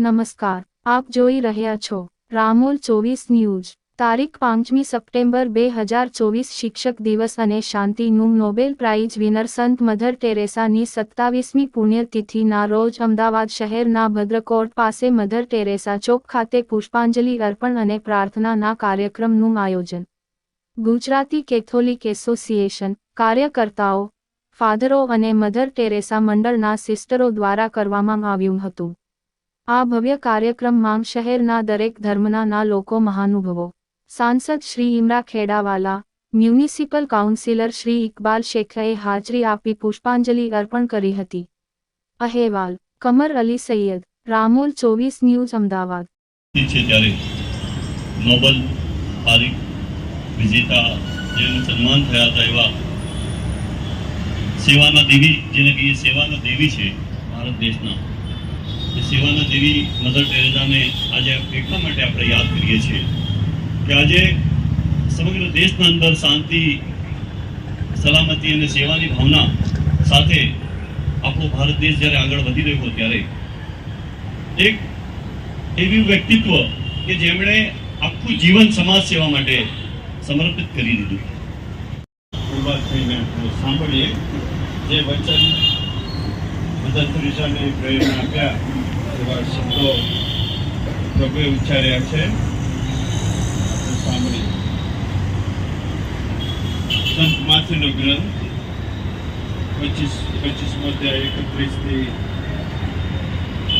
નમસ્કાર, આપ જોઈ રહ્યા છો રામોલ ચોવીસ ન્યૂઝ. તારીખ પાંચમી સપ્ટેમ્બર બે હજાર ચોવીસ શિક્ષક દિવસ અને શાંતિનું નોબેલ પ્રાઇઝ વિનર સંત મધર ટેરેસાની સત્તાવીસમી પુણ્યતિથિના રોજ અમદાવાદ શહેરના ભદ્રકોટ પાસે મધર ટેરેસા ચોક ખાતે પુષ્પાંજલિ અર્પણ અને પ્રાર્થનાના કાર્યક્રમનું આયોજન. ગુજરાતી કેથોલિક એસોસિએશન, કાર્યકર્તાઓ, ફાધરો અને મધર ટેરેસા મંડળના સિસ્ટરો દ્વારા કરવામાં આવ્યું હતું. આ ભવ્ય કાર્યક્રમમાં શહેરના દરેક ધર્મના ના લોકો મહાનુભવો. સાંસદ શ્રી ઇમરા ખેડાવાલા, મ્યુનિસિપલ કાઉન્સિલર શ્રી ઇકબાલ શેખએ હાજરી આપી પુષ્પાંજલિ અર્પણ કરી હતી. અહેવાલ, કમર અલી સૈયદ, રામોલ ચોવીસ ન્યૂઝ, અમદાવાદ. નોબલ સન્માન થયા હતા એવા સેવાના દેવી, જેને કહીએ સેવાના દેવી છે, ભારત દેશના સેવાના દેવી મધર ટેરેઝાને આજે એટલા માટે આપણે યાદ કરીએ છીએ કે આજે સમગ્ર દેશના અંદર શાંતિ, સલામતી અને સેવાની ભાવના સાથે આપણો ભારત દેશ જ્યારે આગળ વધી રહ્યો ત્યારે, એક એવી વ્યક્તિત્વ કે જેમણે આખું જીવન સમાજ સેવા માટે સમર્પિત કરી દીધું. શરૂઆત થઈને સાંભળીએ જે વચન મધર તેરેસાને પ્રેરણા આપ્યા. એવા શબ્દો પ્રભુએ ઉચ્ચાર્યા છે. સાંભળી સંત માથેનો ગ્રંથ પચીસ, પચીસમો અધ્યાય, એકત્રીસથી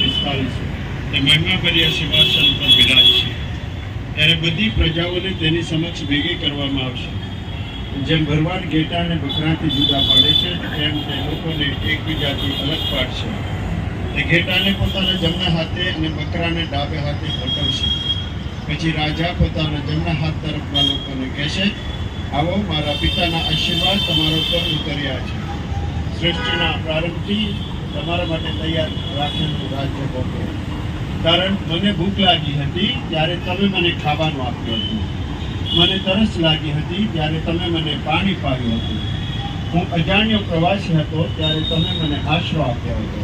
પિસ્તાલીસ. તે મહિમાભર્યા સિંહાસન પર બિરાજશે ત્યારે બધી પ્રજાઓને તેની સમક્ષ ભેગી કરવામાં આવશે. જેમ ભરવાડ ઘેટા અને બકરાથી જુદા પાડે છે, તેમ તે લોકોને એકબીજાથી અલગ પાડશે. તે ઘેટાને પોતાના જમણા હાથે અને બકરાને ડાબે હાથે ભટકશે પછી રાજા પોતાના જમણા હાથ તરફના લોકોને કહેશે, આવો, મારા પિતાના આશીર્વાદ તમારો પર ઉતર્યા છે. સૃષ્ટિના પ્રારંભથી તમારા માટે તૈયાર રાખેલું રાજ્ય ભોગવો કારણ મને ભૂખ લાગી હતી ત્યારે તમે મને ખાવાનું આપ્યું હતું. મને તરસ લાગી હતી ત્યારે તમે મને પાણી પાડ્યું હતું. હું અજાણ્યો પ્રવાસી હતો ત્યારે તમે મને આશરો આપ્યો હતો.